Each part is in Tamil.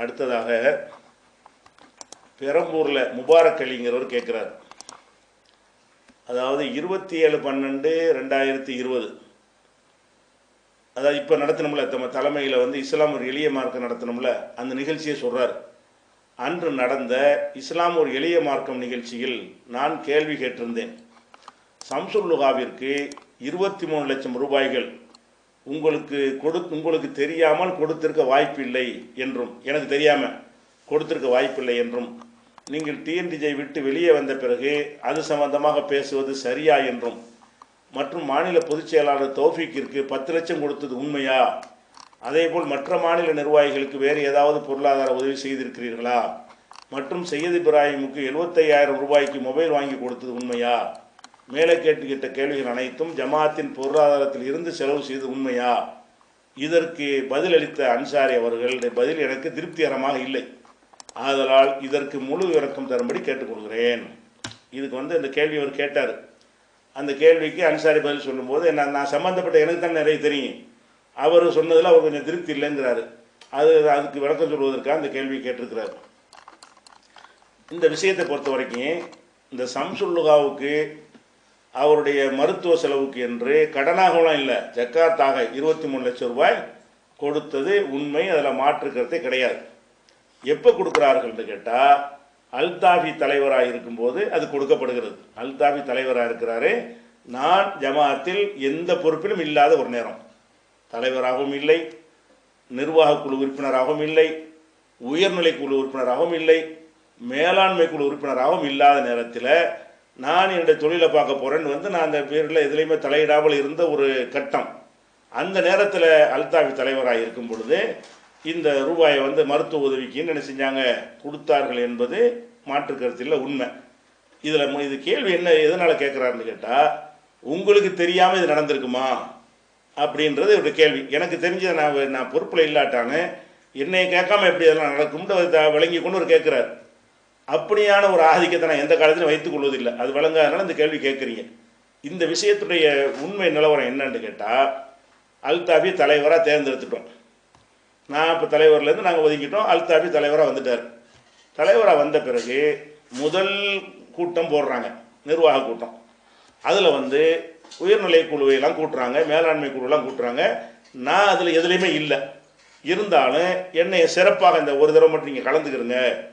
அடுத்ததாக பெரம்பூரில் முபாரக் அலிங்கிறவர் கேட்குறாரு அதாவது இருபத்தி ஏழு பன்னெண்டு ரெண்டாயிரத்தி இருபது. அதாவது இப்போ நடத்தினோம்ல தம்ம தலைமையில் வந்து இஸ்லாம் ஒரு எளிய மார்க்கம் நடத்தினோம்ல அந்த நிகழ்ச்சியை சொல்கிறார் அன்று நடந்த இஸ்லாம் ஒரு எளிய மார்க்கம் நிகழ்ச்சியில் நான் கேள்வி கேட்டிருந்தேன். சம்சுல்லுகாவிற்கு இருபத்தி மூணு லட்சம் ரூபாய்கள் உங்களுக்கு கொடு உங்களுக்கு தெரியாமல் கொடுத்திருக்க வாய்ப்பில்லை என்றும் எனக்கு தெரியாமல் கொடுத்திருக்க வாய்ப்பில்லை என்றும் நீங்கள் டிஎன்டிஜை விட்டு வெளியே வந்த பிறகு அது சம்பந்தமாக பேசுவது சரியா என்றும் மற்றும் மாநில பொதுச் செயலாளர் தௌஃபீக்கிற்கு பத்து லட்சம் கொடுத்தது உண்மையா? அதேபோல் மற்ற மாநில நிர்வாகிகளுக்கு வேறு ஏதாவது பொருளாதார உதவி செய்திருக்கிறீர்களா? மற்றும் சையத் இப்ராஹிமுக்கு எழுபத்தையாயிரம் ரூபாய்க்கு மொபைல் வாங்கி கொடுத்தது உண்மையா? மேலே கேட்டுக்கிட்ட கேள்விகள் அனைத்தும் ஜமாத்தின் பொருளாதாரத்தில் இருந்து செலவு செய்தது உண்மையா? இதற்கு பதிலளித்த அன்சாரி அவர்களுடைய பதில் எனக்கு திருப்திகரமாக இல்லை. ஆதலால் இதற்கு முழு விளக்கம் தரும்படி கேட்டுக்கொள்கிறேன். இதுக்கு வந்து இந்த கேள்வி அவர் கேட்டார். அந்த கேள்விக்கு அன்சாரி பதில் சொல்லும்போது என்ன நான் சம்மந்தப்பட்ட எனக்கு தான் நிறைய தெரியும். அவர் சொன்னதில் அவர் கொஞ்சம் திருப்தி இல்லைங்கிறாரு. அது அதுக்கு விளக்கம் சொல்வதற்காக அந்த கேள்வி கேட்டிருக்கிறார். இந்த விஷயத்தை பொறுத்த வரைக்கும் இந்த சம்சுல்லுகாவுக்கு அவருடைய மருத்துவ செலவுக்கு என்று கடனாகலாம் இல்லை. ஜக்காத்தாக இருபத்தி மூணு லட்சம் ரூபாய் கொடுத்தது உண்மை அதில் மாற்றுக்கிறதே கிடையாது. எப்போ கொடுக்குறார்கள்னு கேட்டால் அல்தாஃபி தலைவராக இருக்கும்போது அது கொடுக்கப்படுகிறது. அல்தாஃபி தலைவராக இருக்கிறாரு நான் ஜமாத்தில் எந்த பொறுப்பிலும் இல்லாத ஒரு நேரம். தலைவராகவும் இல்லை நிர்வாக குழு உறுப்பினராகவும் இல்லை உயர்நிலை குழு உறுப்பினராகவும் இல்லை மேலாண்மை குழு உறுப்பினராகவும் இல்லாத நேரத்தில் நான் என்னுடைய தொழிலை பார்க்க போகிறேன்னு வந்து நான் அந்த பேரில் எதுலேயுமே தலையிடாமல் இருந்த ஒரு கட்டம். அந்த நேரத்தில் அல்தாஃபி தலைவராக இருக்கும் பொழுது இந்த ரூபாயை வந்து மருத்துவ உதவிக்குன்னு என்ன செஞ்சாங்க? கொடுத்தார்கள் என்பது மாற்று கருத்தில் உண்மை. இதில் இது கேள்வி என்ன எதனால் கேட்குறாருன்னு கேட்டால் உங்களுக்கு தெரியாமல் இது நடந்திருக்குமா? அப்படின்றது ஒரு கேள்வி. எனக்கு தெரிஞ்சதை நான் நான் பொறுப்பில் இல்லாட்டானு என்னை கேட்காம எப்படி அதெல்லாம் நடக்கும்னு விளங்கி கொண்டு ஒரு கேட்குறாரு அப்படியான ஒரு ஆதிக்கத்தை நான் எந்த காலத்திலும் வைத்துக் கொள்வதில்லை. அது வழங்காதனால இந்த கேள்வி கேட்குறீங்க. இந்த விஷயத்துடைய உண்மை நிலவரம் என்னன்னு கேட்டால் அல்தாபி தலைவராக தேர்ந்தெடுத்துட்டோம். நான் இப்போ தலைவர்லேருந்து நாங்கள் ஒதுக்கிட்டோம் அல்தாஃபி தலைவராக வந்துட்டார். தலைவராக வந்த பிறகு முதல் கூட்டம் போடுறாங்க. நிர்வாக கூட்டம். அதில் வந்து உயர்நிலை குழுவையெல்லாம் கூட்டுறாங்க. மேலாண்மை குழுவெல்லாம் கூட்டுறாங்க. நான் அதில் எதுலேயுமே இல்லை. இருந்தாலும் என்னை சிறப்பாக இந்த ஒரு தடவை மட்டும் நீங்கள் கலந்துக்கிறங்க.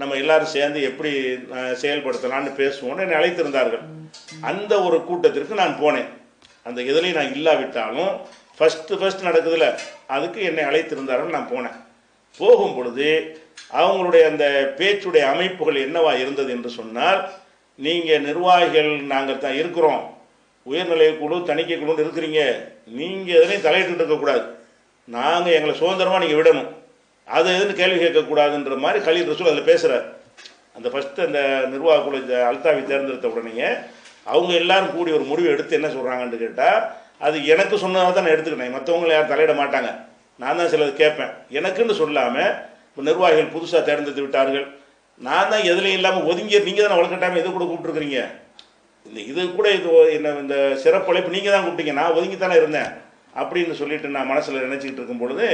நம்ம எல்லாரும் சேர்ந்து எப்படி செயல்படுத்தலாம்னு பேசுவோம்னு என்னை அழைத்திருந்தார்கள். அந்த ஒரு கூட்டத்திற்கு நான் போனேன். அந்த இதிலையும் நான் இல்லாவிட்டாலும் ஃபஸ்ட்டு ஃபஸ்ட் நடக்குதுல அதுக்கு என்னை அழைத்திருந்தார்கள் நான் போனேன். போகும் பொழுது அவங்களுடைய அந்த பேச்சுடைய அமைப்புகள் என்னவா இருந்தது என்று சொன்னால் நீங்கள் நிர்வாகிகள் நாங்கள் தான் இருக்கிறோம். உயர்நிலை குழு தணிக்கை குழுன்னு இருக்கிறீங்க. நீங்கள் எதுலையும் தலையிட்டு இருக்கக்கூடாது. நாங்கள் எங்களை சுதந்திரமாக நீங்கள் விடணும். அது எதுன்னு கேள்வி கேட்கக்கூடாதுன்ற மாதிரி கலீல் ரசூல் அதில் பேசுகிறார் அந்த ஃபஸ்ட்டு அந்த நிர்வாக குழு இந்த அல்தாவி தேர்ந்தெடுத்த உடனே அவங்க எல்லாரும் கூடி ஒரு முடிவு எடுத்து என்ன சொல்கிறாங்கன்னு கேட்டால் அது எனக்கு சொன்னதாக தான் நான் எடுத்துக்கிட்டேன். மற்றவங்களை யாரும் தலையிட மாட்டாங்க. நான் தான் சிலது கேட்பேன். எனக்குன்னு சொல்லாமல் இப்போ நிர்வாகிகள் புதுசாக தேர்ந்தெடுத்து விட்டார்கள். நான் தான் எதுலையும் இல்லாமல் ஒதுங்கி நீங்கள் தானே வளர்க்கட்டாமல் எது கூட கூப்பிட்டுருக்கிறீங்க. இந்த இது கூட இது என்ன இந்த சிறப்பழைப்பு நீங்கள் தான் கூப்பிட்டீங்க. நான் ஒதுங்கி தானே இருந்தேன். அப்படின்னு சொல்லிட்டு நான் மனசில் நினச்சிக்கிட்டு இருக்கும் பொழுது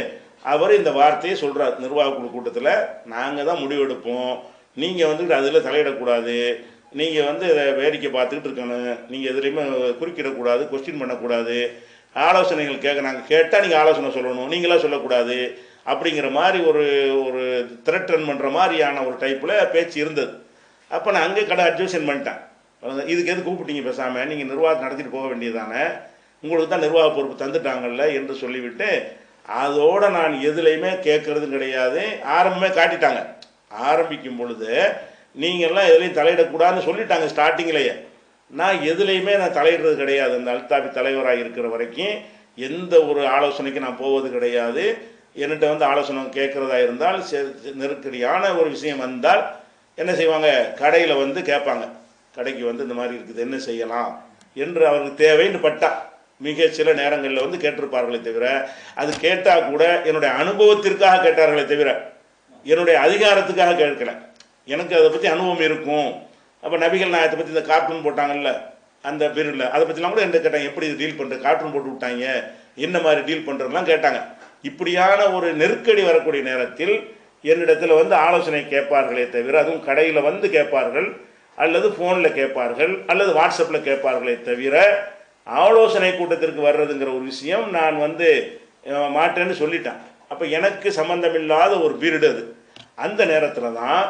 அவர் இந்த வார்த்தையை சொல்கிறார் நிர்வாக குழு கூட்டத்தில். நாங்கள் தான் முடிவெடுப்போம். நீங்கள் வந்துட்டு அதில் தலையிடக்கூடாது. நீங்கள் வந்து இதை வேடிக்கை பார்த்துக்கிட்டு இருக்கணும். நீங்கள் எதுலேயுமே குறுக்கிடக்கூடாது கொஸ்டின் பண்ணக்கூடாது. ஆலோசனைகள் கேட்க நாங்கள் கேட்டால் நீங்கள் ஆலோசனை சொல்லணும். நீங்களாம் சொல்லக்கூடாது. அப்படிங்கிற மாதிரி ஒரு ஒரு த்ரெட்டன் பண்ணுற மாதிரியான ஒரு டைப்பில் பேச்சு இருந்தது. அப்போ நான் அங்கே கடை அட்ஜஸ்டன் பண்ணிட்டேன். இதுக்கு எது கூப்பிட்டீங்க பேசாமல் நீங்கள் நிர்வாகத்தை நடத்திட்டு போக வேண்டியதானே உங்களுக்கு தான் நிர்வாக பொறுப்பு தந்துட்டாங்கல்ல என்று சொல்லிவிட்டு அதோட நான் எதுலையுமே கேட்குறதும் கிடையாது. ஆரம்பமே காட்டிட்டாங்க. ஆரம்பிக்கும் பொழுது நீங்கள்லாம் எதுலேயும் தலையிடக்கூடாதுன்னு சொல்லிட்டாங்க ஸ்டார்டிங்லேயே நான் எதுலேயுமே நான் தலையிடுறது கிடையாது. அந்த அல்தாபி தலைவராக இருக்கிற வரைக்கும் எந்த ஒரு ஆலோசனைக்கு நான் போவது கிடையாது. என்கிட்ட வந்து ஆலோசனை கேட்குறதா இருந்தால் செ- நெருக்கடியான ஒரு விஷயம் வந்தால் என்ன செய்வாங்க? கடையில் வந்து கேட்பாங்க கடைக்கு வந்து இந்த மாதிரி இருக்குது என்ன செய்யலாம்? என்று அவருக்கு தேவைன்னு பட்டா. மிக சில நேரங்களில் வந்து கேட்டிருப்பார்களே தவிர அது கேட்டால் கூட என்னுடைய அனுபவத்திற்காக கேட்டார்களே தவிர என்னுடைய அதிகாரத்துக்காக கேட்கல. எனக்கு அதை பற்றி அனுபவம் இருக்கும். அப்போ நபிகள் நாயத்தை பற்றி இந்த கார்ட்டூன் போட்டாங்கல்ல அந்த பீரியடில் அதை பற்றிலாம் கூட என்ன கேட்டாங்க எப்படி டீல் பண்ணுற கார்ட்டூன் போட்டு விட்டாங்க. என்ன மாதிரி டீல் பண்ணுறதுலாம் கேட்டாங்க. இப்படியான ஒரு நெருக்கடி வரக்கூடிய நேரத்தில் என்னிடத்தில் வந்து ஆலோசனை கேட்பார்களே தவிர அதுவும் கடையில் வந்து கேட்பார்கள் அல்லது ஃபோனில் கேட்பார்கள் அல்லது வாட்ஸ்அப்பில் கேட்பார்களே தவிர ஆலோசனை கூட்டத்திற்கு வர்றதுங்கிற ஒரு விஷயம் நான் வந்து மாட்டேன்னு சொல்லிட்டேன். அப்போ எனக்கு சம்மந்தமில்லாத ஒரு பீரியடு அது. அந்த நேரத்தில் தான்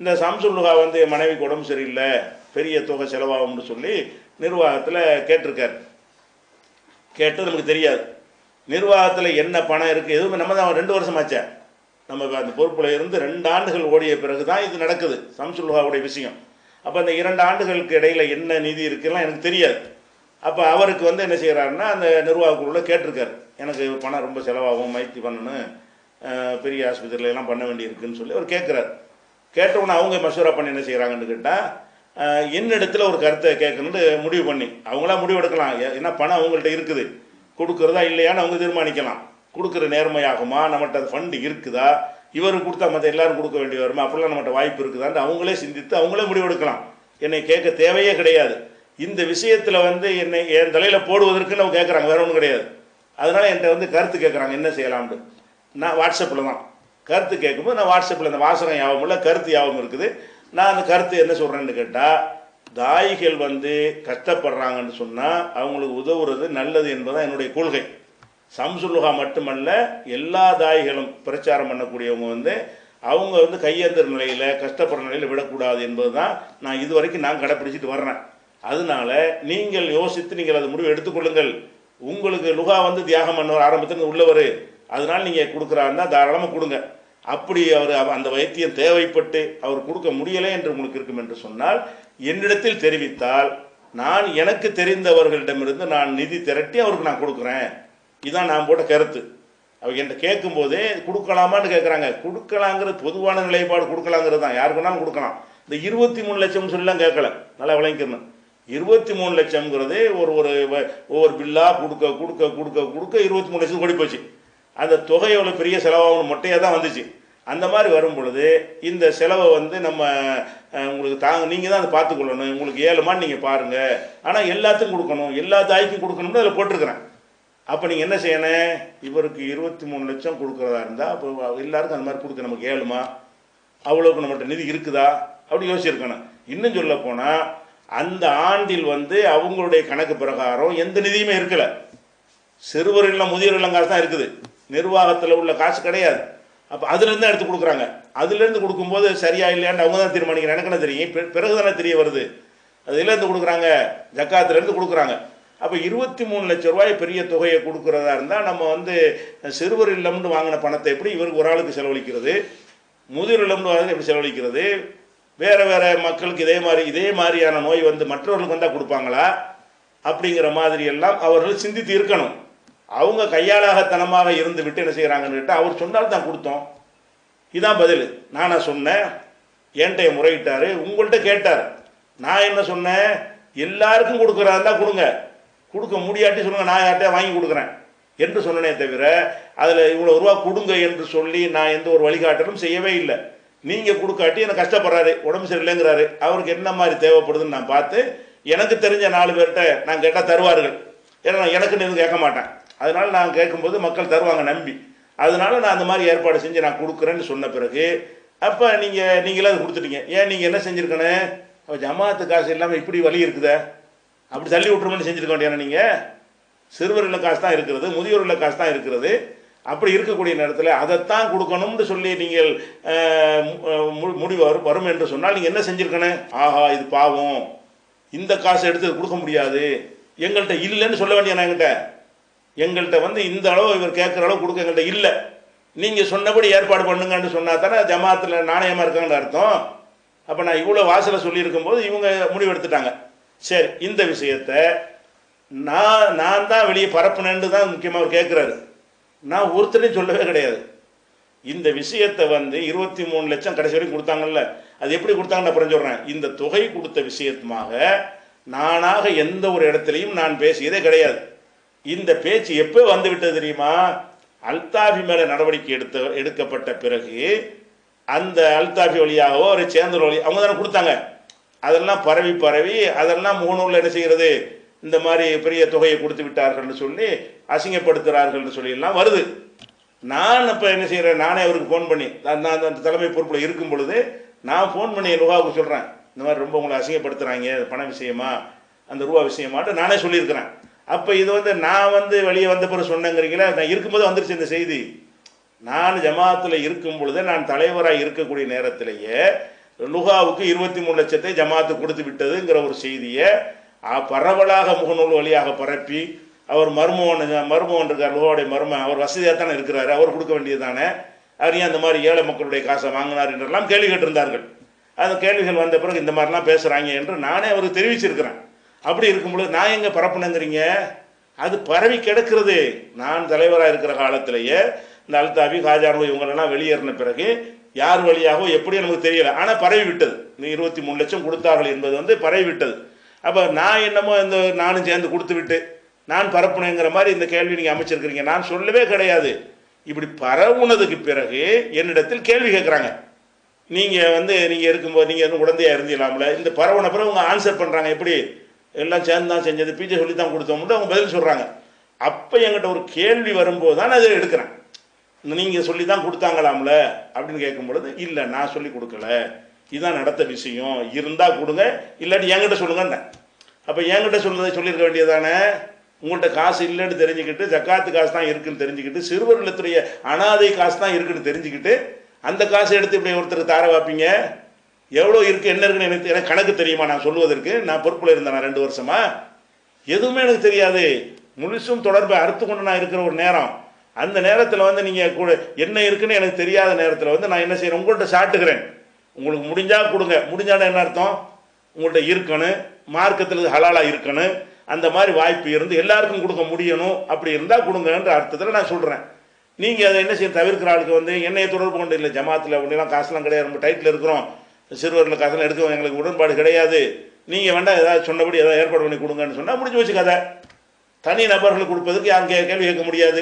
இந்த சம்சுல்லுகா வந்து என் மனைவிக்கு உடம்பு சரியில்லை பெரிய தொகை செலவாகும்னு சொல்லி நிர்வாகத்தில் கேட்டிருக்காரு. கேட்டு நமக்கு தெரியாது. நிர்வாகத்தில் என்ன பணம் இருக்குது எதுவுமே நம்ம தான் ரெண்டு வருஷம் ஆச்சே நம்ம அந்த பொறுப்பில் இருந்து ரெண்டு ஆண்டுகள் ஓடிய பிறகு தான் இது நடக்குது சம்சுல்லுகாவுடைய விஷயம். அப்போ அந்த இரண்டு ஆண்டுகளுக்கு இடையில் என்ன நிதி இருக்குலாம் எனக்கு தெரியாது. அப்போ அவருக்கு வந்து என்ன செய்கிறாருன்னா அந்த நிர்வாகக்குழுவில் கேட்டிருக்காரு. எனக்கு பணம் ரொம்ப செலவாகும் மைத்தி பண்ணணும் பெரிய ஆஸ்பத்திரியில எல்லாம் பண்ண வேண்டியிருக்குன்னு சொல்லி அவர் கேட்குறாரு. கேட்டவுடனே அவங்க மசூரா பண்ணி என்ன செய்கிறாங்கன்னு கேட்டால் என்னிடத்துல ஒரு கருத்தை கேட்கணும்னு முடிவு பண்ணி அவங்களா முடிவு எடுக்கலாம். ஏன்னா பணம் அவங்கள்ட்ட இருக்குது கொடுக்குறதா இல்லையான்னு அவங்க தீர்மானிக்கலாம். கொடுக்குற நேர்மையாகுமா? நம்மகிட்ட ஃபண்டு இருக்குதா? இவர் கொடுத்தா மற்ற எல்லாரும் கொடுக்க வேண்டிய வருமா? அப்படிலாம் நம்மகிட்ட வாய்ப்பு இருக்குதான்ட்டு அவங்களே சிந்தித்து அவங்களே முடிவெடுக்கலாம் என்னை கேட்க தேவையே கிடையாது. இந்த விஷயத்தில் வந்து என்னை என் தலையில் போடுவதற்குன்னு அவங்க கேட்குறாங்க வேற ஒன்றும் கிடையாது. அதனால் என்கிட்ட வந்து கருத்து கேட்குறாங்க என்ன செய்யலாம்னு. நான் வாட்ஸ்அப்பில் தான். கருத்து கேட்கும்போது நான் வாட்ஸ்அப்பில் இந்த வாசகம் யாபம் இல்லை கருத்து யாபம் இருக்குது. நான் அந்த கருத்து என்ன சொல்கிறேன்னு கேட்டால் தாய்கள் வந்து கஷ்டப்படுறாங்கன்னு சொன்னால் அவங்களுக்கு உதவுறது நல்லது என்பதுதான் என்னுடைய கொள்கை. சம்சுல்லுகா மட்டுமல்ல எல்லா தாய்களும் பிரச்சாரம் பண்ணக்கூடியவங்க வந்து அவங்க வந்து கையேந்திர நிலையில் கஷ்டப்படுற நிலையில் விடக்கூடாது என்பது தான் நான் இது வரைக்கும் நான் கடைப்பிடிச்சிட்டு வர்றேன். அதனால நீங்கள் யோசித்து நீங்கள் அது முடிவு எடுத்துக்கொள்ளுங்கள். உங்களுக்கு லுகா வந்து தியாகம் பண்ணவர் ஆரம்பத்தில் உள்ளவர் அதனால் நீங்கள் கொடுக்குறாருன்னா தாராளமாக கொடுங்க. அப்படி அவர் அந்த வைத்தியம் தேவைப்பட்டு அவர் கொடுக்க முடியலை என்று உங்களுக்கு இருக்கும் என்று சொன்னால் என்னிடத்தில் தெரிவித்தால் நான் எனக்கு தெரிந்தவர்களிடமிருந்து நான் நிதி திரட்டி அவருக்கு நான் கொடுக்குறேன். இதுதான் நான் போட்ட கருத்து. அவங்க என்கிட்ட கேட்கும்போதே கொடுக்கலாமான்னு கேட்குறாங்க. கொடுக்கலாங்கிறது பொதுவான நிலைப்பாடு கொடுக்கலாங்கிறது தான். யாருக்கு வேணாலும் கொடுக்கலாம். இந்த இருபத்தி மூணு லட்சம்னு சொல்லலாம் கேட்கல. நல்லா விளங்கிக்கணும். இருபத்தி மூணு லட்சம்ங்கிறது ஒரு ஒரு ஒவ்வொரு பில்லாக கொடுக்க கொடுக்க கொடுக்க கொடுக்க இருபத்தி மூணு லட்சம் ஓடி போச்சு. அந்த தொகை எவ்வளோ பெரிய செலவாகணும் மொட்டையாக தான் வந்துச்சு. அந்த மாதிரி வரும் பொழுது இந்த செலவை வந்து நம்ம உங்களுக்கு தாங்க நீங்கள் தான் அதை பார்த்துக்கொள்ளணும். உங்களுக்கு ஏழுமான்னு நீங்கள் பாருங்கள் ஆனால் எல்லாத்துக்கும் கொடுக்கணும். எல்லா தாய்க்கும் கொடுக்கணும்னு அதில் போட்டிருக்கிறேன். அப்போ நீங்கள் என்ன செய்யணும்? இவருக்கு இருபத்தி மூணு லட்சம் கொடுக்குறதா இருந்தால் அப்போ எல்லாருக்கும் அந்த மாதிரி கொடுக்க நமக்கு ஏழுமா? அவ்வளோக்கு நம்மகிட்ட நிதி இருக்குதா? அப்படி யோசிச்சிருக்கணும். இன்னும் சொல்ல போனால் அந்த ஆண்டில் வந்து அவங்களுடைய கணக்கு பிரகாரம் எந்த நிதியுமே இருக்கலை. சிறுவர் இல்லம் முதியோர் இல்லம் காசு தான் இருக்குது. நிர்வாகத்தில் உள்ள காசு கிடையாது. அப்போ அதுலேருந்து தான் எடுத்து கொடுக்குறாங்க. அதுலேருந்து கொடுக்கும்போது சரியா இல்லையான்னு அவங்க தான் தீர்மானிக்கிறாங்க. எனக்கு என்ன தெரியும்? பிறகு தானே தெரிய வருது. அதுலேருந்து கொடுக்குறாங்க? ஜக்காத்துலேருந்து கொடுக்குறாங்க. அப்போ இருபத்தி மூணு லட்ச ரூபாய் பெரிய தொகையை கொடுக்குறதா இருந்தால் நம்ம வந்து சிறுவர் இல்லம்னு வாங்கின பணத்தை எப்படி இவருக்கு ஒரு ஆளுக்கு செலவழிக்கிறது? முதியோர் இல்லம்னு வாங்கினது எப்படி செலவழிக்கிறது? வேறு வேறு மக்களுக்கு இதே மாதிரி இதே மாதிரியான நோய் வந்து மற்றவர்களுக்கு வந்தால் கொடுப்பாங்களா? அப்படிங்கிற மாதிரி எல்லாம் அவர்கள் சிந்தித்து இருக்கணும். அவங்க கையாளாகத்தனமாக இருந்து விட்டு என்ன செய்கிறாங்கன்னு கேட்டால் அவர் சொன்னால் தான் கொடுத்தோம். இதான் பதில். நானா சொன்னேன் என்கிட்ட முறையிட்டார் உங்கள்கிட்ட கேட்டார். நான் என்ன சொன்னேன்? எல்லாருக்கும் கொடுக்குறாருந்தால் கொடுங்க. கொடுக்க முடியாட்டி சொல்லுங்கள் நான் யார்கிட்டயா வாங்கி கொடுக்குறேன் என்று சொன்னனே தவிர அதில் இவ்வளோ ரூபா கொடுங்க என்று சொல்லி நான் எந்த ஒரு வழிகாட்டலும் செய்யவே இல்லை. நீங்கள் கொடுக்காட்டி எனக்கு கஷ்டப்படுறாரு உடம்பு சரியில்லைங்கிறாரு. அவருக்கு என்ன மாதிரி தேவைப்படுதுன்னு நான் பார்த்து எனக்கு தெரிஞ்ச நாலு பேர்கிட்ட நான் கேட்டால் தருவார்கள். ஏன்னா நான் எனக்கு எதுவும் கேட்க மாட்டேன். அதனால் நான் கேட்கும்போது மக்கள் தருவாங்க நம்பி. அதனால நான் அந்த மாதிரி ஏற்பாடு செஞ்சு நான் கொடுக்குறேன்னு சொன்ன பிறகு அப்போ நீங்கள் நீங்களே அது கொடுத்துட்டீங்க. ஏன் நீங்கள் என்ன செஞ்சுருக்கணும் அப்போ ஜமாத்து காசு இல்லாமல் இப்படி வழி இருக்குதே. அப்படி தள்ளி விட்டுருமோன்னு செஞ்சுருக்க வேண்டியானே நீங்கள் சிறுவர் காசு தான் இருக்கிறது முதியோர் காசு தான் இருக்கிறது. அப்படி இருக்கக்கூடிய நேரத்தில் அதைத்தான் கொடுக்கணும்னு சொல்லி நீங்கள் மு- மு- முடிவு வரும் வரும் என்று சொன்னால் நீங்கள் என்ன செஞ்சுருக்கணும் ஆஹா இது பாவம். இந்த காசை எடுத்து கொடுக்க முடியாது. எங்கள்கிட்ட இல்லைன்னு சொல்ல வேண்டிய என்கிட்ட? எங்கள்கிட்ட வந்து இந்த அளவு இவர் கேட்குற அளவு கொடுக்க எங்கள்கிட்ட இல்லை. நீங்கள் சொன்னபடி ஏற்பாடு பண்ணுங்கன்னு சொன்னால் தானே ஜமாத்தில் நாணயமாக இருக்காங்கன்னு அர்த்தம். அப்போ நான் இவ்வளோ வாசலை சொல்லியிருக்கும் போது இவங்க முடிவெடுத்துட்டாங்க சரி இந்த விஷயத்தை நான் நான் தான் வெளியே பரப்புனேன்னு தான் முக்கியமாக அவர் கேட்குறாரு நான் ஒருத்தரையும் சொல்லவே கிடையாது. இந்த விஷயத்தை வந்து இருபத்தி மூணு லட்சம் கடைசி வரைக்கும் கொடுத்தாங்கல்ல அது எப்படி கொடுத்தாங்கன்னு அப்புறம் சொல்கிறேன் இந்த தொகை கொடுத்த விஷயத்துமாக நானாக எந்த ஒரு இடத்துலையும் நான் பேசியதே கிடையாது. இந்த பேச்சு எப்போ வந்து விட்டது தெரியுமா? அல்தாஃபி மேலே நடவடிக்கை எடுத்த எடுக்கப்பட்ட பிறகு அந்த அல்தாஃபி வழியாகவோ ஒரு சேந்தர் வழி அவங்க தானே கொடுத்தாங்க. அதெல்லாம் பரவி பரவி அதெல்லாம் மூணூரில் என்ன செய்கிறது இந்த மாதிரி பெரிய தொகையை கொடுத்து விட்டார்கள்னு சொல்லி அசிங்கப்படுத்துகிறார்கள்னு சொல்லிலாம் வருது. நான் இப்போ என்ன செய்கிறேன் நானே அவருக்கு ஃபோன் பண்ணி நான் அந்த தலைமை பொறுப்பில் இருக்கும் பொழுது நான் ஃபோன் பண்ணி லுகாவுக்கு சொல்கிறேன் இந்த மாதிரி ரொம்ப உங்களை அசிங்கப்படுத்துகிறாங்க பண விஷயமா? அந்த ரூபா விஷயமாட்டு நானே சொல்லியிருக்கிறேன். அப்போ இது வந்து நான் வந்து வெளியே வந்த பிறகு சொன்னேங்கிறீங்களா நான் இருக்கும்போது வந்துருச்சு இந்த செய்தி. நான் ஜமாத்தில் இருக்கும் பொழுதே நான் தலைவராக இருக்கக்கூடிய நேரத்திலேயே லுகாவுக்கு இருபத்தி மூணு லட்சத்தை ஜமாத்து கொடுத்து விட்டதுங்கிற ஒரு செய்தியை பரவலாக முகநூல் வழியாக பரப்பி அவர் மருமகன் மருமகன் இருக்கார் லுகாவுடைய மருமன் அவர் வசதியாக தானே இருக்கிறாரு அவர் கொடுக்க வேண்டியது தானே. அவர் ஏன் அந்த மாதிரி ஏழை மக்களுடைய காசை வாங்கினார் என்றெல்லாம் கேள்வி கேட்டிருந்தார்கள். அந்த கேள்விகள் வந்த பிறகு இந்த மாதிரிலாம் பேசுகிறாங்க என்று நானே அவருக்கு தெரிவிச்சிருக்கிறேன். அப்படி இருக்கும் பொழுது நான் எங்கே பரப்புனங்கிறீங்க? அது பரவி கிடக்கிறது. நான் தலைவராக இருக்கிற காலத்திலேயே இந்த அல்தாபி காஜானு இவங்களெல்லாம் வெளியேறின பிறகு யார் வழியாகவோ எப்படியும் நமக்கு தெரியல. ஆனால் பரவி விட்டது. இந்த இருபத்தி மூணு லட்சம் கொடுத்தார்கள் என்பது வந்து பரவி விட்டது. அப்போ நான் என்னமோ இந்த நானும் சேர்ந்து கொடுத்து விட்டு நான் பரப்புனேங்கிற மாதிரி இந்த கேள்வி நீங்கள் அமைச்சிருக்கிறீங்க. நான் சொல்லவே கிடையாது. இப்படி பரவுனதுக்கு பிறகு என்னிடத்தில் கேள்வி கேட்குறாங்க நீங்கள் வந்து நீங்கள் இருக்கும்போது நீங்கள் எதுவும் உடந்தையாக இருந்தீங்களாம்ல? இந்த பரவுன பிறகு அவங்க ஆன்சர் பண்ணுறாங்க எப்படி? எல்லாம் சேர்ந்து தான் செஞ்சது. பிஜே சொல்லி தான் கொடுத்தோம்னு அவங்க பதில் சொல்கிறாங்க அப்போ என்கிட்ட ஒரு கேள்வி வரும்போது தான் நான் அதை எடுக்கிறேன். நீங்கள் சொல்லி தான் கொடுத்தாங்களாம்ல? அப்படின்னு கேட்கும் பொழுது இல்லை நான் சொல்லி கொடுக்கல. இதுதான் நடத்த விஷயம். இருந்தால் கொடுங்க இல்லாட்டி என்கிட்ட சொல்லுங்கண்ணே அப்போ என்கிட்ட சொல்லுறதை சொல்லியிருக்க வேண்டியதானே உங்கள்கிட்ட காசு இல்லைன்னு தெரிஞ்சுக்கிட்டு ஜக்காத்து காசு தான் இருக்குன்னு தெரிஞ்சுக்கிட்டு சிறுவர் இல்லத்துடைய அனாதை காசு தான் இருக்குன்னு தெரிஞ்சுக்கிட்டு அந்த காசு எடுத்து இப்படி ஒருத்தருக்கு தார வைப்பீங்க? எவ்வளோ இருக்குது என்ன இருக்குன்னு எனக்கு எனக்கு கணக்கு தெரியுமா? நான் சொல்லுவதற்கு நான் பொறுப்பில் இருந்தேன் நான் ரெண்டு வருஷமா. எதுவுமே எனக்கு தெரியாது. முழுசும் தொடர்பை அறுத்து கொண்டு நான் இருக்கிற ஒரு நேரம். அந்த நேரத்தில் வந்து நீங்கள் கூட என்ன இருக்குன்னு எனக்கு தெரியாத நேரத்தில் வந்து நான் என்ன செய்கிறேன் உங்கள்கிட்ட சாட்டுகிறேன். உங்களுக்கு முடிஞ்சால் கொடுங்க. முடிஞ்சாலும் என்ன அர்த்தம்? உங்கள்கிட்ட இருக்கணும். மார்க்கத்தில் ஹலாலாக இருக்கணும். அந்த மாதிரி வாய்ப்பு இருந்து எல்லாருக்கும் கொடுக்க முடியணும். அப்படி இருந்தால் கொடுங்கன்ற அர்த்தத்தில் நான் சொல்கிறேன் நீங்கள் அதை என்ன செய்ய தவிர்க்கிற ஆளுக்கு வந்து என்னைய தொடர்பு கொண்டு இல்லை ஜமாத்தில் அப்படிலாம் காசுலாம் கிடையாது. ரொம்ப டைட்டில் இருக்கிறோம். சிறுவரில் காசுலாம் எடுக்க எங்களுக்கு உடன்பாடு கிடையாது. நீங்கள் வேண்டாம் ஏதாவது சொன்னபடி ஏதாவது ஏற்பாடு பண்ணி கொடுங்கன்னு சொன்னால் முடிஞ்சு வச்சு கதை. தனி நபர்கள் கொடுப்பதுக்கு யாரும் கே கேள்வி கேட்க முடியாது.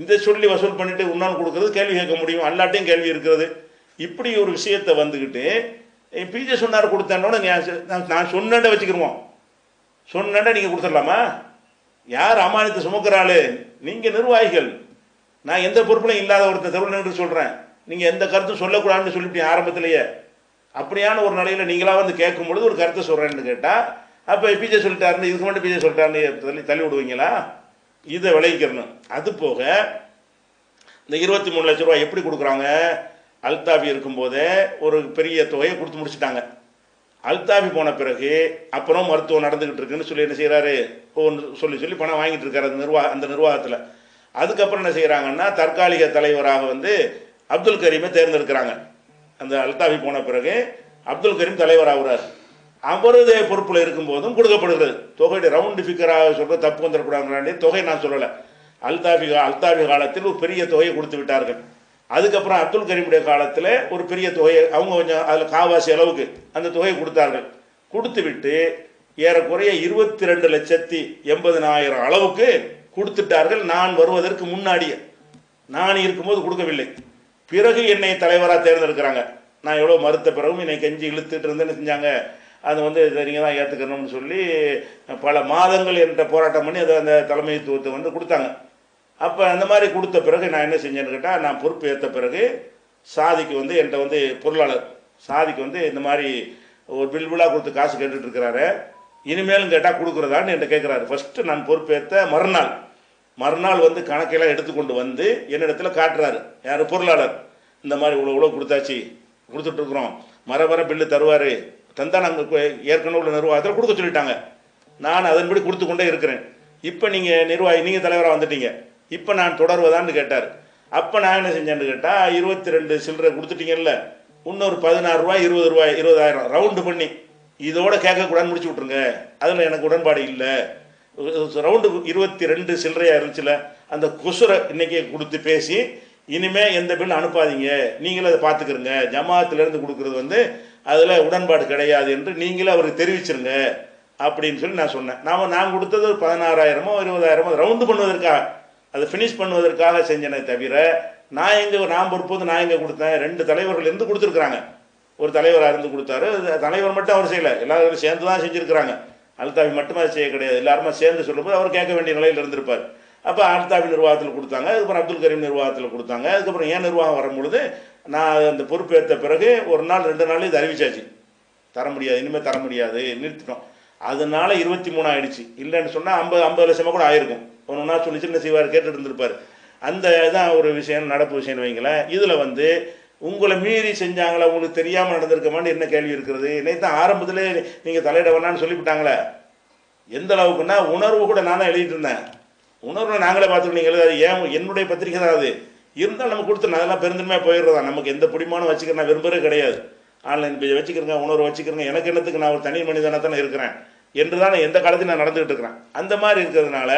இந்த சொல்லி வசூல் பண்ணிவிட்டு உன்னால் கொடுக்கறது கேள்வி கேட்க முடியும். அல்லாட்டையும் கேள்வி இருக்கிறது. இப்படி ஒரு விஷயத்தை வந்துக்கிட்டு பிஜே சொன்னார் கொடுத்தேன்னோட நான் நான் வச்சுக்கிருவோம். சொன்னண்டை நீங்கள் கொடுத்துடலாமா? யார் அமானித்து சுமக்கிறாள்? நீங்கள் நிர்வாகிகள். நான் எந்த பொறுப்புலையும் இல்லாத ஒருத்தர் தெருவில் என்று சொல்கிறேன் நீங்கள் எந்த கருத்தும் சொல்லக்கூடாதுன்னு சொல்லிவிட்டீங்க ஆரம்பத்திலேயே. அப்படியான ஒரு நிலையில் நீங்களாக வந்து கேட்கும் பொழுது ஒரு கருத்தை சொல்கிறேன்னு கேட்டால் அப்போ பிஜே சொல்லிட்டாருன்னு இதுக்கு மட்டும் பிஜே சொல்லிட்டாருன்னு தள்ளி தள்ளி விடுவீங்களா? இதை விளைவிக்கிறணும் அது போக இந்த இருபத்தி மூணு லட்ச ரூபா எப்படி கொடுக்குறாங்க? அல்தாபி இருக்கும்போதே ஒரு பெரிய தொகையை கொடுத்து முடிச்சிட்டாங்க. அல்தாபி போன பிறகு அப்புறம் மருத்துவம் நடந்துக்கிட்டு இருக்குன்னு சொல்லி என்ன செய்கிறாரு ஒன்று சொல்லி சொல்லி பணம் வாங்கிட்டு இருக்காரு அந்த நிர்வாக அந்த நிர்வாகத்தில். அதுக்கப்புறம் என்ன செய்கிறாங்கன்னா தற்காலிக தலைவராக வந்து அப்துல் கரீமை தேர்ந்தெடுக்கிறாங்க. அந்த அல்தாபி போன பிறகு அப்துல் கரீம் தலைவராகிறார். அவரது பொறுப்பில் இருக்கும்போதும் கொடுக்கப்படுகிறது. தொகையுடைய ரவுண்டு ஃபிகராக சொல்கிற தப்பு வந்துடக்கூடாது தொகை நான் சொல்லலை. அல்தாபி அல்தாபி காலத்தில் ஒரு பெரிய தொகையை கொடுத்து விட்டார்கள். அதுக்கப்புறம் அப்துல் கரீமுடைய காலத்தில் ஒரு பெரிய தொகையை அவங்க கொஞ்சம் அதில் காவாசி அளவுக்கு அந்த தொகையை கொடுத்தார்கள். கொடுத்து விட்டு ஏறக்குறைய இருபத்தி ரெண்டு லட்சத்தி எண்பதினாயிரம் அளவுக்கு கொடுத்துட்டார்கள். நான் வருவதற்கு முன்னாடியே. நான் இருக்கும்போது கொடுக்கவில்லை. பிறகு என்னை தலைவராக தேர்ந்தெடுக்கிறாங்க. நான் எவ்வளோ மறுத்த பிறகும் என்னை கெஞ்சி இழுத்துட்டு இருந்தேன்னு செஞ்சாங்க. அது வந்து நீங்கள் தான் ஏற்றுக்கணும்னு சொல்லி பல மாதங்கள் என்ற போராட்டம் பண்ணி அதை அந்த தலைமைத்துவத்தை வந்து கொடுத்தாங்க. அப்போ அந்த மாதிரி கொடுத்த பிறகு நான் என்ன செஞ்சேன்னு கேட்டால் நான் பொறுப்பு ஏற்ற பிறகு சாதிக்கு வந்து என்கிட்ட வந்து பொருளாளர் சாதிக்கு வந்து இந்த மாதிரி ஒரு பில் பில்லாக கொடுத்து காசு கேட்டுட்டு இருக்கிறாரு. இனிமேலும் கேட்டால் கொடுக்குறதான்னு என்கிட்ட கேட்குறாரு ஃபஸ்ட்டு நான் பொறுப்பேற்ற மறுநாள் மறுநாள் வந்து கணக்கெல்லாம் எடுத்துக்கொண்டு வந்து என்னிடத்தில் காட்டுறாரு. யார்? பொருளாளர். இந்த மாதிரி இவ்வளோ இவ்வளோ கொடுத்தாச்சு கொடுத்துட்ருக்குறோம் மர வர பில்லு தருவார். தந்தா நாங்கள் ஏற்கனவே உள்ள நிர்வாகத்தில் கொடுக்க சொல்லிட்டாங்க. நான் அதன்படி கொடுத்து கொண்டே இருக்கிறேன். இப்போ நீங்கள் நிர்வாகி நீங்கள் தலைவராக வந்துட்டீங்க. இப்போ நான் தொடர்வதான்னு கேட்டார். அப்போ நான் என்ன செஞ்சேன்னு கேட்டால் இருபத்தி ரெண்டு சில்லறை கொடுத்துட்டீங்கல்ல இன்னொரு பதினாறு ரூபாய் இருபது ரூபாய் இருபதாயிரம் ரவுண்டு பண்ணி இதோட கேட்கக்கூடாதுன்னு முடிச்சு விட்ருங்க அதில் எனக்கு உடன்பாடு இல்லை. ரவுண்டு இருபத்தி ரெண்டு சில்லறையாக இருந்துச்சுல அந்த கொசுரை இன்றைக்கி கொடுத்து பேசி இனிமேல் எந்த பில் அனுப்பாதீங்க. நீங்களும் அதை பார்த்துக்கிறங்க. ஜமாத்திலேருந்து கொடுக்குறது வந்து அதில் உடன்பாடு கிடையாது என்று நீங்களே அவருக்கு தெரிவிச்சிருங்க அப்படின்னு சொல்லி நான் சொன்னேன். நாம் நான் கொடுத்தது ஒரு பதினாறாயிரமோ இருபதாயிரமோ ரவுண்டு பண்ணுவதற்காக அதை ஃபினிஷ் பண்ணுவதற்காக செஞ்சனே தவிர நான் எங்கே நான் பொறுப்போது நான் எங்கே கொடுத்தேன்? ரெண்டு தலைவர்கள் இருந்து கொடுத்துருக்குறாங்க. ஒரு தலைவராக இருந்து கொடுத்தாரு. தலைவர் மட்டும் அவர் செய்யலை. எல்லாரும் சேர்ந்து தான் செஞ்சுருக்கிறாங்க. அல்தாவி மட்டுமே செய்ய கிடையாது. எல்லாருமே சேர்ந்து சொல்லும்போது அவர் கேட்க வேண்டிய நிலையில் இருந்திருப்பார். அப்போ அல்தாபி நிர்வாகத்தில் கொடுத்தாங்க. அதுக்கப்புறம் அப்துல் கரீம் நிர்வாகத்தில் கொடுத்தாங்க. அதுக்கப்புறம் ஏன் நிர்வாகம் வரும்பொழுது நான் அந்த பொறுப்பேற்ற பிறகு ஒரு நாள் ரெண்டு நாள் இது அறிவிச்சாச்சு. தர முடியாது. இனிமேல் தர முடியாது. நிறுத்திட்டோம். அதனால இருபத்தி மூணு ஆயிடுச்சு. இல்லைன்னு சொன்னால் ஐம்பது ஐம்பது லட்சமாக கூட ஆயிருக்கும். ஒன்று ஒன்றா சொல்லி சின்ன செய்வார் கேட்டுட்டு இருந்திருப்பார் அந்த இதான் ஒரு விஷயம் நடப்பு விஷயம்னு வைங்களேன். இதில் வந்து உங்களை மீறி செஞ்சாங்களா? உங்களுக்கு தெரியாமல் நடந்திருக்கமான்னு என்ன கேள்வி இருக்கிறது? இன்னைக்கு தான் ஆரம்பத்திலே நீங்கள் தலையிட வேணான்னு சொல்லிவிட்டாங்களே. எந்த அளவுக்குன்னா உணர்வு கூட நான் தான் எழுதிட்டு இருந்தேன். உணர்வை நாங்களே பார்த்துக்கணும் நீங்கள் அது ஏன் என்னுடைய பத்திரிக்கை தான் அது? இருந்தாலும் நம்ம கொடுத்துருந்தோம் அதெல்லாம் பெருந்தன்மையாக போயிடுறதா? நமக்கு எந்த பிடிமானம் வச்சுக்க நான் விரும்புறே கிடையாது. ஆன்லைன் பேஜ் வச்சுக்கிறேங்க உணர்வு வச்சுக்கிறேங்க எனக்கு என்னத்துக்கு நான் ஒரு தனி மனிதனாக தானே இருக்கிறேன் என்று தான் எந்த காலத்தையும் நான் நடந்துகிட்டு இருக்கிறேன். அந்த மாதிரி இருக்கிறதுனால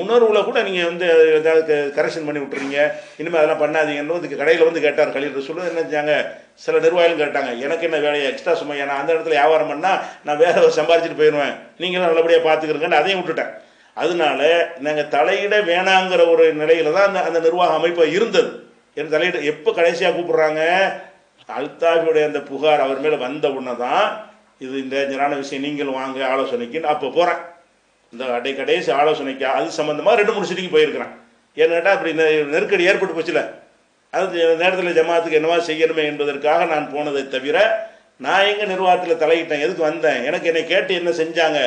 உணர்வில் கூட நீங்கள் வந்து ஏதாவது கரெக்ஷன் பண்ணி விட்டுறீங்க. இனிமேல் அதெல்லாம் பண்ணாதீங்கன்னு வந்து கடையில் வந்து கேட்டார் கழிவு சொல்லு என்ன செஞ்சாங்க? சில நிர்வாகிகள் கேட்டாங்க எனக்கு என்ன வேலையை எக்ஸ்ட்ரா சும்மா நான் அந்த இடத்துல வியாபாரம் பண்ணால் நான் வேற ஒரு சம்பாரிச்சிட்டு போயிடுவேன். நீங்களும் நல்லபடியாக பார்த்துக்கிறீங்கன்னு அதையும் விட்டுட்டேன். அதனால நாங்கள் தலையிட வேணாங்கிற ஒரு நிலையில தான் அந்த அந்த நிர்வாக அமைப்பு இருந்தது. என் தலையிட எப்போ கடைசியாக கூப்பிட்றாங்க? அல்தாஃபியுடைய அந்த புகார் அவர் மேலே வந்த உடனே தான் இது இந்த டேஞ்சரான விஷயம் நீங்களும் வாங்க ஆலோசனைக்கு அப்போ போகிறேன் இந்த கடை கடைசி ஆலோசனைக்கு அது சம்மந்தமாக ரெண்டு மூணு சிட்டிக்கு போயிருக்கிறேன். ஏன்னு கேட்டால் அப்படி நெருக்கடி ஏற்பட்டு போச்சுல. அது நேரத்தில் ஜமாத்துக்கு என்னவா செய்யணுமே என்பதற்காக நான் போனதை தவிர நான் எங்கள் நிர்வாகத்தில் தலையிட்டேன் எதுக்கு வந்தேன்? எனக்கு என்னை கேட்டு என்ன செஞ்சாங்க?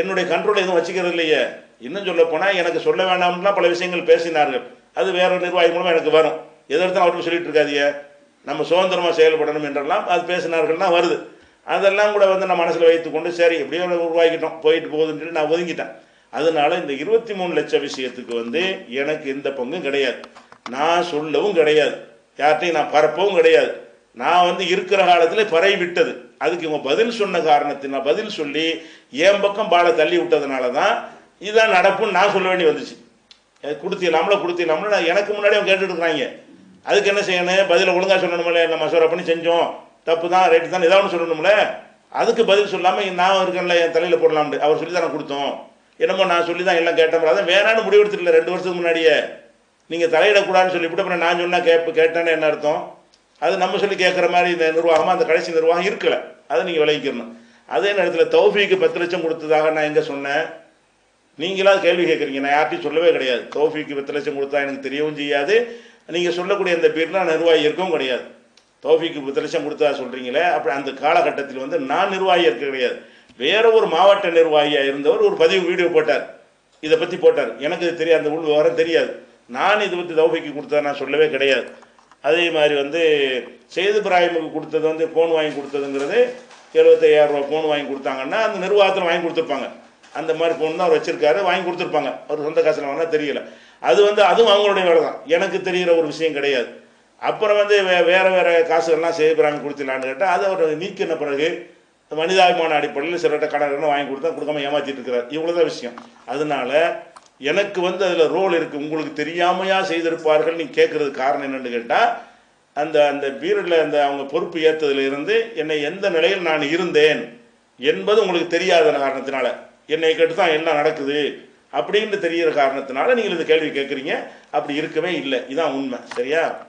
என்னுடைய கண்ட்ரோல் எதுவும் வச்சுக்கிறது இல்லையே. இன்னும் சொல்ல போனால் எனக்கு சொல்ல வேண்டாம்னா பல விஷயங்கள் பேசினார்கள். அது வேற நிர்வாகி மூலமாக எனக்கு வரும். எதிர்த்து அவர்கிட்ட சொல்லிட்டு இருக்காதியே நம்ம சுதந்திரமாக செயல்படணும் என்றெல்லாம் அது பேசினார்கள்லாம் வருது. அதெல்லாம் கூட வந்து நான் மனசில் வைத்துக்கொண்டு சரி எப்படியோ உருவாக்கிட்டோம் போயிட்டு போகுதுன்னு சொல்லி நான் ஒதுங்கிட்டேன். அதனால இந்த இருபத்தி மூணு லட்சம் விஷயத்துக்கு வந்து எனக்கு எந்த பங்கும் கிடையாது. நான் சொல்லவும் கிடையாது. யார்கிட்டையும் நான் பரப்பவும் கிடையாது. நான் வந்து இருக்கிற காலத்தில் பரவி விட்டது. அதுக்கு இவங்க பதில் சொன்ன காரணத்தினால் பதில் சொல்லி என் பக்கம் பாலை தள்ளி விட்டதுனால தான் இதான் நடப்புன்னு நான் சொல்ல வேண்டி வந்துச்சு. கொடுத்தீங்களாம்ல கொடுத்தீங்களாம்ல நான் எனக்கு முன்னாடி அவங்க கேட்டுட்டு இருக்கிறாங்க. அதுக்கு என்ன செய்யணும்? பதிலை ஒழுங்காக சொல்லணும்ல. நம்ம மசோரா பண்ணி செஞ்சோம். தப்பு தான் ரைட்டு தான் ஏதாவது ஒன்று சொல்லணும்ல. அதுக்கு பதில் சொல்லாமல் நான் இருக்கேன்ல என் தலையில் போடலாம்னு. அவர் சொல்லி தானே கொடுத்தோம். என்னமோ நான் சொல்லி தான் எல்லாம் கேட்டேன். அதான் வேணான்னு முடிவெடுத்துடல ரெண்டு வருஷத்துக்கு முன்னாடியே. நீங்கள் தலையிடக்கூடாதுன்னு சொல்லிவிட்டு அப்புறம் நான் சொன்னால் கேட்பு கேட்டேன்னு என்ன அர்த்தம்? அது நம்ம சொல்லி கேட்குற மாதிரி இந்த நிர்வாகமாக அந்த கடைசி நிர்வாகம் இருக்கலை. அதை நீங்கள் விளைவிக்கணும் அதே நேரத்தில் தௌஃபிக்கு பத்து லட்சம் கொடுத்ததாக நான் எங்கே சொன்னேன்? நீங்களாவது கேள்வி கேட்குறீங்க. நான் யார்ட்டையும் சொல்லவே கிடையாது. தௌஃபிக்கு பத்து லட்சம் கொடுத்தா எனக்கு தெரியவும் செய்யாது. நீங்கள் சொல்லக்கூடிய அந்த பிர்லா நிர்வாகி இருக்கவும் கிடையாது. தோஃபிக்கு பத்து லட்சம் கொடுத்தா சொல்கிறீங்களே அப்படி அந்த காலகட்டத்தில் வந்து நான் நிர்வாகி இருக்க கிடையாது. வேற ஒரு மாவட்ட நிர்வாகியாக இருந்தவர் ஒரு பதிவு வீடியோ போட்டார். இதை பற்றி போட்டார். எனக்கு இது தெரியாது அந்த உள் விவரம் தெரியாது. நான் இதை பற்றி தௌஃபிக்கு கொடுத்தா நான் சொல்லவே கிடையாது. அதே மாதிரி வந்து செய்து பிராயமுக்கு கொடுத்தது வந்து ஃபோன் வாங்கி கொடுத்ததுங்கிறது எழுபத்தையாயிரம் ரூபா ஃபோன் வாங்கி கொடுத்தாங்கன்னா அந்த நிர்வாகத்தில் வாங்கி கொடுத்துருப்பாங்க. அந்த மாதிரி ஃபோன் தான் அவர் வச்சிருக்காரு வாங்கி கொடுத்துருப்பாங்க. அவர் சொந்த காசில் வாங்கினா தெரியல. அது வந்து அதுவும் அவங்களுடைய வேலை தான். எனக்கு தெரிகிற ஒரு விஷயம் கிடையாது. அப்புறம் வந்து வே வேறு வேறு காசுகள்லாம் செய்யப்படுறாங்க கொடுத்துடலான்னு கேட்டால் அதை அவர் நீக்கின பிறகு மனிதாபிமான அடிப்படையில் சிலர்கிட்ட கடன் வாங்கி கொடுத்தா கொடுக்காம ஏமாற்றிட்டு இருக்கிறார். இவ்வளோதான் விஷயம். அதனால எனக்கு வந்து அதில் ரோல் இருக்குது உங்களுக்கு தெரியாமையா செய்திருப்பார்கள் நீ கேட்குறது காரணம் என்னென்னு கேட்டால் அந்த அந்த பீரியடில் அந்த அவங்க பொறுப்பு ஏற்றதுல இருந்து என்னை எந்த நிலையில் நான் இருந்தேன் என்பது உங்களுக்கு தெரியாத காரணத்தினால. என்னை கேட்டு தான் என்ன நடக்குது அப்படின்னு தெரிகிற காரணத்தினால நீங்கள் இந்த கேள்வி கேட்குறீங்க. அப்படி இருக்கவே இல்லை. இதான் உண்மை. சரியா?